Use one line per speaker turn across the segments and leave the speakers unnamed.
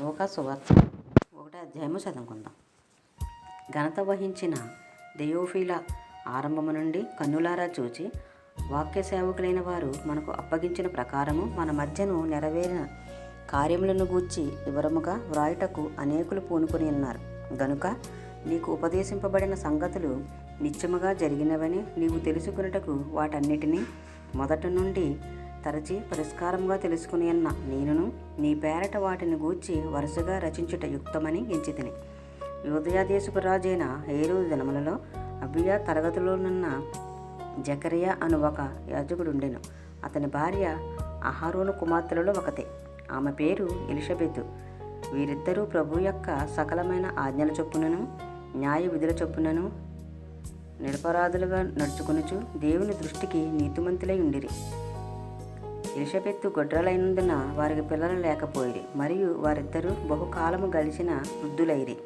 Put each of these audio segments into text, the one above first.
లోక సువార్త ఒకటే అధ్యాయము చదువుకుందాం. ఘనత వహించిన దయోఫీల ఆరంభము నుండి కన్నులారా చూచి వాక్య సేవకులైన వారు మనకు అప్పగించిన ప్రకారము మన మధ్యను నెరవేరిన కార్యములను గూర్చి వివరముగా వ్రాయుటకు అనేకులు పూనుకొని ఉన్నారు. గనుక నీకు ఉపదేశింపబడిన సంగతులు నిత్యముగా జరిగినవని నీవు తెలుసుకున్నటకు వాటన్నిటినీ మొదట నుండి తరచి పరిష్కారంగా తెలుసుకుని అన్న నేనును నీ పేరట వాటిని గూర్చి వరుసగా రచించుట యుక్తమని ఎంచితిని. యోదయాదేశపు రాజైన హేరోదు దినములలో అబియా తరగతిలోనున్న జకరియా అను ఒక యాజకుడుండెను. అతని భార్య అహారోను కుమార్తెలలో ఒకతే. ఆమె పేరు ఎలిషబెతు. వీరిద్దరూ ప్రభు యొక్క సకలమైన ఆజ్ఞల చొప్పునను న్యాయ విధుల చొప్పునను నిరపరాధులుగా నడుచుకొనుచు దేవుని దృష్టికి నీతిమంతులై ఉండిరి. ఎలిషబెత్తు గొడ్రలైనందున వారికి పిల్లలు లేకపోయిరి మరియు వారిద్దరూ బహుకాలము గడిచిన వృద్ధులైరి.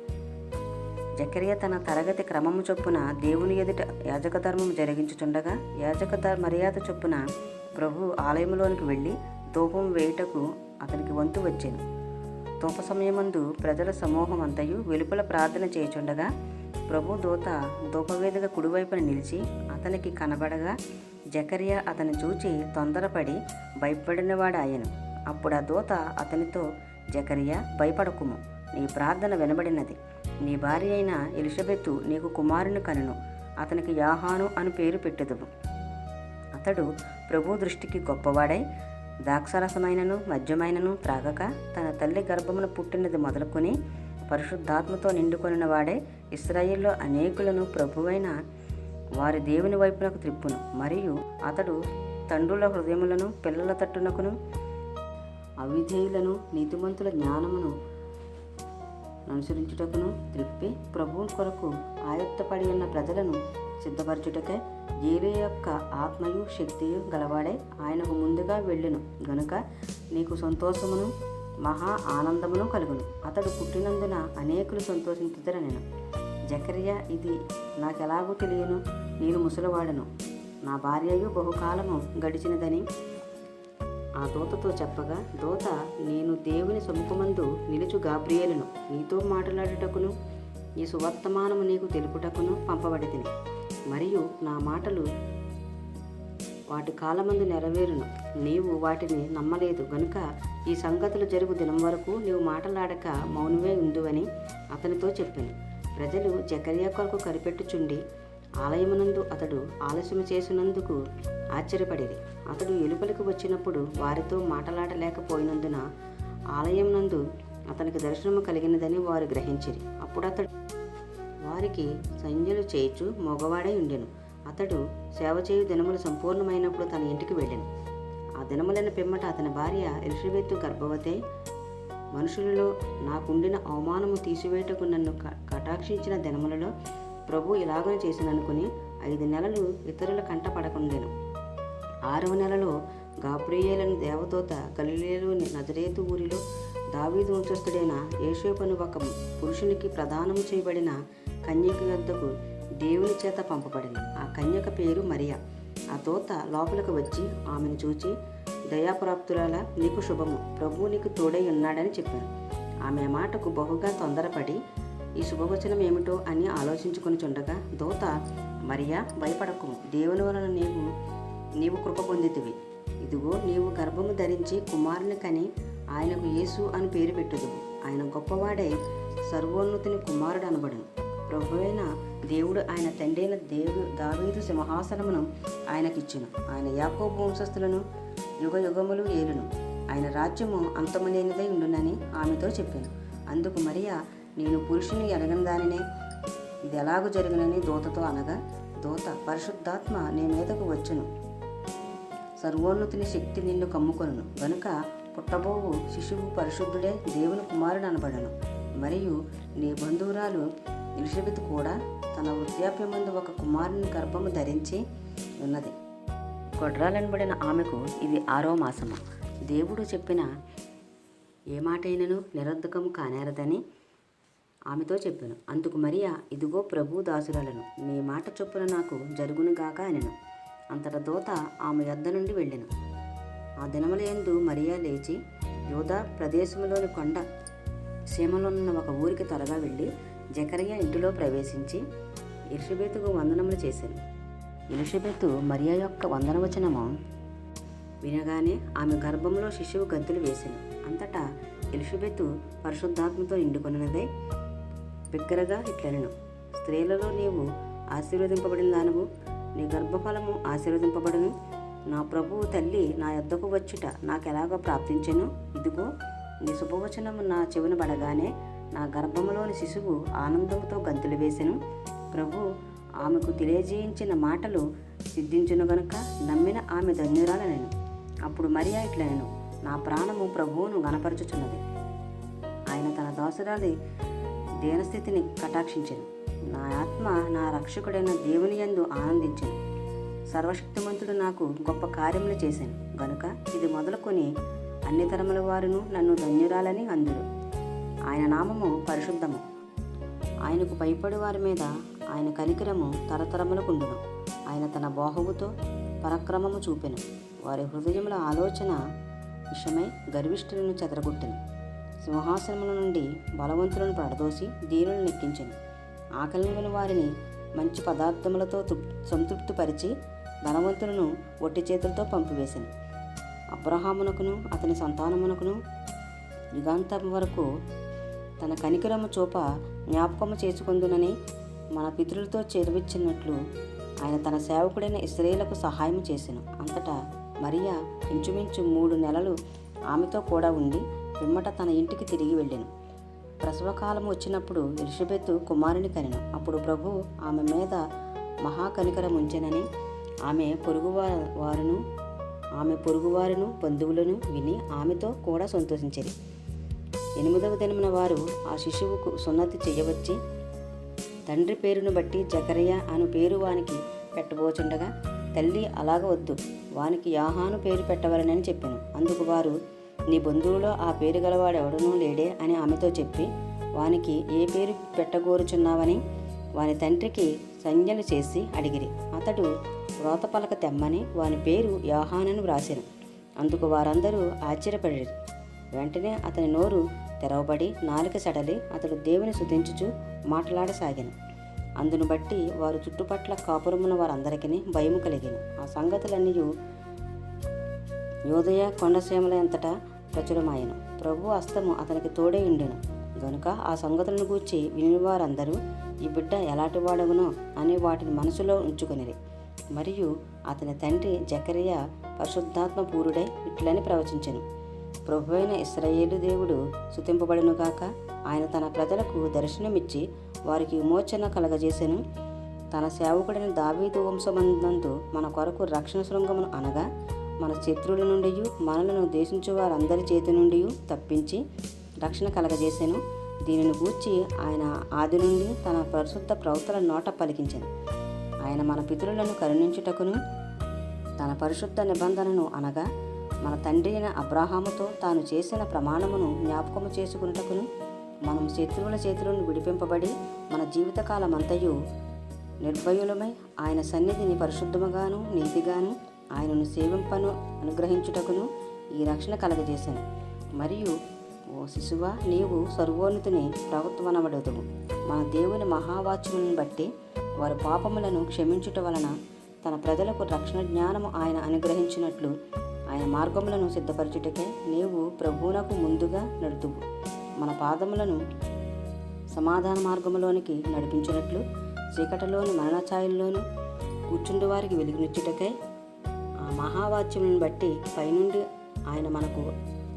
జకరియా తన తరగతి క్రమము చొప్పున దేవుని ఎదుట యాజక ధర్మం జరిగించుచుండగా యాజక మర్యాద చొప్పున ప్రభు ఆలయంలోనికి వెళ్ళి ధూపం వేయుటకు అతనికి వంతు వచ్చాను. ధూప సమయమందు ప్రజల సమూహం అంతయు వెలుపల ప్రార్థన చేయుచుండగా ప్రభు దూత ధూపవేదిక కుడివైపున నిలిచి అతనికి కనబడగా జకరియా అతను చూచి తొందరపడి భయపడినవాడాయను. అప్పుడు ఆ దూత అతనితో జకరియా భయపడకుము. నీ ప్రార్థన వినబడినది. నీ భార్య అయిన ఎలిజబెతు నీకు కుమారుని కనును. అతనికి యాహాను అని పేరు పెట్టుదువు. అతడు ప్రభు దృష్టికి గొప్పవాడై ద్రాక్షరసమైనను మద్యమైనను త్రాగక తన తల్లి గర్భమున పుట్టినది మొదలుకొని పరిశుద్ధాత్మతో నిండుకొనిన వాడే ఇస్రాయిల్లో అనేకులను ప్రభువైన వారి దేవుని వైపునకు త్రిప్పును. మరియు అతడు తండ్రుల హృదయములను పిల్లల తట్టునకును అవిధేయులను నీతిమంతుల జ్ఞానమును అనుసరించుటకును త్రిప్పి ప్రభువు కొరకు ఆయత్తపడి ఉన్న ప్రజలను సిద్ధపరచుటకే జీవి యొక్క ఆత్మయు శక్తియు గలవాడే ఆయనకు ముందుగా వెళ్ళును. గనుక నీకు సంతోషమును మహా ఆనందమును కలుగును. అతడు పుట్టినందున అనేకులు సంతోషించుదర నేను జకరియా ఇది నాకెలాగూ తెలియను. నేను ముసలివాడను. నా భార్యయు బహుకాలము గడిచినదని ఆ దూతతో చెప్పగా దూత నేను దేవుని సముఖమందు నిలుచు గాబ్రియేలును. నీతో మాట్లాడుటకును ఈ సువర్తమానము నీకు తెలుపుటకును పంపబడితిని. మరియు నా మాటలు వాటి కాలమందు నెరవేరును. నీవు వాటిని నమ్మలేదు. గనుక ఈ సంగతులు జరుగు దినం వరకు నీవు మాటలాడక మౌనమే ఉందువని అతనితో చెప్పాను. ప్రజలు జకర్యా కొరకు కనిపెట్టుచుండి ఆలయమునందు అతడు ఆలస్యము చేసినందుకు ఆశ్చర్యపడేది. అతడు ఎలుపలికి వచ్చినప్పుడు వారితో మాటలాడలేకపోయినందున ఆలయం నందు అతనికి దర్శనము కలిగినదని వారు గ్రహించిరి. అప్పుడు అతడు వారికి సంజలు చేయుచు మగవాడై ఉండెను. అతడు సేవ చేయు దినములు సంపూర్ణమైనప్పుడు తన ఇంటికి వెళ్ళాను. ఆ దినములైన పిమ్మట అతని భార్య ఎలిషబెత్తు గర్భవతే మనుషులలో నాకుండిన అవమానము తీసివేటకు నన్ను క- కటాక్షించిన దినములలో ప్రభు ఇలాగనే చేసిననుకుని ఐదు నెలలు ఇతరుల కంట పడకుండెను. ఆరవ నెలలో గాబ్రియేలను దేవదూత గలిలేలోని నజరేతు ఊరిలో దావీదు వంశస్థుడైన యేషోపను ఒక పురుషునికి ప్రదానము చేయబడిన కన్యక యొద్దకు దేవుని చేత పంపబడింది ఆ కన్యక పేరు మరియా. ఆ తోత లోపలికి వచ్చి ఆమెను చూచి దయాప్రాప్తురాల నీకు శుభము. ప్రభువు నీకు తోడై ఉన్నాడని చెప్పాను ఆమె మాటకు బహుగా తొందరపడి ఈ శుభవచనం ఏమిటో అని ఆలోచించుకుని చుండగా దూత మరియా భయపడకు. దేవుని వలన నీవు నీవు కృప పొందితివి. ఇదిగో నీవు గర్భము ధరించి కుమారుని కని ఆయనకు యేసు అని పేరు పెట్టుదు ఆయన గొప్పవాడే సర్వోన్నతుని కుమారుడు అనబడును ప్రభువైన దేవుడు ఆయన తండ్రైన దేవు దావీదు సింహాసనమును ఆయనకిచ్చును. ఆయన యాకోబు వంశస్థులను యుగ యుగములు ఏలును. ఆయన రాజ్యము అంతములేనిదై ఉండునని ఆమెతో చెప్పాను. అందుకు మరియా నేను పురుషుని ఎరగని దానినే ఇది ఎలాగూ జరిగినని దూతతో అనగా దూత పరిశుద్ధాత్మ నీ మీదకు వచ్చును. సర్వోన్నతుని శక్తి నిన్ను కమ్ముకొను గనుక పుట్టబోవు శిశువు పరిశుద్ధుడే దేవుని కుమారుడు అనబడను. మరియు నీ బంధువురాలు ఎలిజబెత్ కూడా తన వృద్ధాప్యమందు ఒక కుమారుని గర్భము ధరించి ఉన్నది. గొడ్రాలనబడిన ఆమెకు ఇది ఆరో మాసము. దేవుడు చెప్పిన ఏ మాటైనను నిరర్ధకము కానేరదని ఆమెతో చెప్పాను. అందుకు మరియా ఇదిగో ప్రభు దాసురాలను నీ మాట చొప్పున నాకు జరుగునుగాక అనెను. అంతట దూత ఆమె యొద్ద నుండి వెళ్ళెను. ఆ దినముల యందు మరియా లేచి యోధా ప్రదేశంలోని కొండ సీమలో ఉన్న ఒక ఊరికి త్వరగా వెళ్ళి జకరయ్య ఇంటిలో ప్రవేశించి ఎలిషబెతుకు వందనములు చేశాను. ఎలిషబెత్ మరియా యొక్క వందనవచనము వినగానే ఆమె గర్భంలో శిశువు గంతులు వేసెను. అంతటా ఎలిషబెతు పరిశుద్ధాత్మతో నిండుకొన్నదే బిగ్గరగా ఇట్లనెను స్త్రీలలో నీవు ఆశీర్వదింపబడిన దానవు నీ గర్భఫలము ఆశీర్వదింపబడును. నా ప్రభువు తల్లి నా యొద్దకు వచ్చుట నాకెలాగో ప్రాప్తించెను. ఇదిగో నీ శుభవచనము నా చెవిన పడగానే నా గర్భములోని శిశువు ఆనందంతో గంతులు వేసెను. ప్రభు ఆమెకు తెలియజేయించిన మాటలు సిద్ధించును గనుక నమ్మిన ఆమె ధన్యురాలనెను. అప్పుడు మరియా ఇట్లనెను నా ప్రాణము ప్రభువును గణపరచుచున్నది ఆయన తన దాసురాలి దీనస్థితిని కటాక్షించాను. నా ఆత్మ నా రక్షకుడైన దేవుని యందు ఆనందించాను. సర్వశక్తిమంతుడు నాకు గొప్ప కార్యములు చేశాను గనుక ఇది మొదలుకొని అన్ని తరముల వారును నన్ను ధన్యురాలని అందురు. ఆయన నామము పరిశుద్ధము. ఆయనకు భయపడి వారి మీద ఆయన కనికరము తరతరములకుండును ఆయన తన బాహువుతో పరక్రమము చూపెను. వారి హృదయముల ఆలోచన విషమై గర్విష్ఠులను చెదరగొట్టెను. సింహాసనముల నుండి బలవంతులను పడదోసి దీనులను నెక్కించెను. ఆకలిని వారిని మంచి పదార్థములతో సంతృప్తిపరిచి ధనవంతులను ఒట్టి చేతులతో పంపివేశాను అబ్రహామునకును అతని సంతానమునకును యుగాంతం వరకు తన కనికరము చూప జ్ఞాపకము చేసుకుందునని మన పితృలతో చేరువచ్చినట్లు ఆయన తన సేవకుడైన ఇస్రాయేలకు సహాయం చేసెను. అంతటా మరియా ఇంచుమించు మూడు నెలలు ఆమెతో కూడా ఉండి పిమ్మట తన ఇంటికి తిరిగి వెళ్ళాను. ప్రసవకాలం వచ్చినప్పుడు ఎలిజబెత్ కుమారుని కనెను. అప్పుడు ప్రభు ఆమె మీద మహాకనికరం ఉంచెనని ఆమె పొరుగువా వారును ఆమె పొరుగువారును బంధువులను విని ఆమెతో కూడా సంతోషించింది ఎనిమిదవ దినమున వారు ఆ శిశువుకు సున్నతి చేయవచ్చి తండ్రి పేరును బట్టి జకరయ్య అను పేరు వానికి పెట్టబోచుండగా తల్లి అలాగ వద్దు. వానికి యాహాను పేరు పెట్టవలనని చెప్పాను. అందుకు వారు నీ బంధువులో ఆ పేరు గలవాడు ఎవడనూ లేడే అని ఆమెతో చెప్పి వానికి ఏ పేరు పెట్టగోరుచున్నావని? వాని తండ్రికి సంజ్ఞలు చేసి అడిగిరి. అతడు వ్రోత పలక తెమ్మని వాని పేరు యాహానని వ్రాసాను. అందుకు వారందరూ ఆశ్చర్యపడి వెంటనే అతని నోరు తెరవబడి నాలుక సడలి అతడు దేవుని శుతించుచు మాట్లాడసాగాను. అందును బట్టి వారు చుట్టుపట్ల కాపురమున్న వారందరికీ భయము కలిగాను. ఆ సంగతులన్నీ యోదయ కొండసీమల ఎంతటా ప్రచురమాయను. ప్రభు అస్తము అతనికి తోడే ఉండెను. గనుక ఆ సంగతులను గూర్చి వినివారందరూ ఈ బిడ్డ ఎలాంటి వాడగునో? అని వాటిని మనసులో ఉంచుకొనిరి. మరియు అతని తండ్రి జకరియా పరిశుద్ధాత్మ పూరుడై ఇట్లని ప్రవచించను. ప్రభు అయిన ఇస్రాయేలు దేవుడు శుతింపబడును గాక. ఆయన తన ప్రజలకు దర్శనమిచ్చి వారికి విమోచన కలగజేసెను. తన సేవకుడైన దావీదు వంశమందు మన కొరకు రక్షణ శృంగమును అనగా మన శత్రువుల నుండి మనలను దేశించు వారందరి చేతి నుండి తప్పించి రక్షణ కలగజేశాను దీనిని గూర్చి ఆయన ఆది నుండి తన పరిశుద్ధ ప్రవక్తల నోట పలికించాను. ఆయన మన పితరులను కరుణించుటకును తన పరిశుద్ధ నిబంధనను అనగా మన తండ్రి అయిన అబ్రాహాముతో తాను చేసిన ప్రమాణమును జ్ఞాపకము చేసుకున్నటకును మనం శత్రువుల చేతులను విడిపింపబడి మన జీవితకాలమంతయు నిర్భయులమై ఆయన సన్నిధిని పరిశుద్ధముగాను నీతిగాను ఆయనను సేవింపను అనుగ్రహించుటకును ఈ రక్షణ కలగజేశాను మరియు ఓ శిశువ నీవు సర్వోన్నతిని ప్రభుత్వనబడదువు మన దేవుని మహావాచ్యులను బట్టి వారి పాపములను క్షమించుట వలన తన ప్రజలకు రక్షణ జ్ఞానము ఆయన అనుగ్రహించినట్లు ఆయన మార్గములను సిద్ధపరచుటకే నీవు ప్రభువునకు ముందుగా నడుతువు. మన పాదములను సమాధాన మార్గములోనికి నడిపించినట్లు చీకటిలోని మరణఛాయల్లోను కూర్చుండు వారికి వెలుగునిచ్చుటకై ఆ మహావాక్యములను బట్టి పైనుండి ఆయన మనకు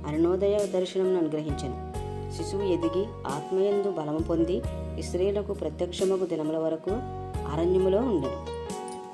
అరుణోదయ దర్శనం అనుగ్రహించను. శిశువు ఎదిగి ఆత్మయందు బలము పొంది ఇస్త్రీలకు ప్రత్యక్షముకు దినముల వరకు అరణ్యములో ఉండను.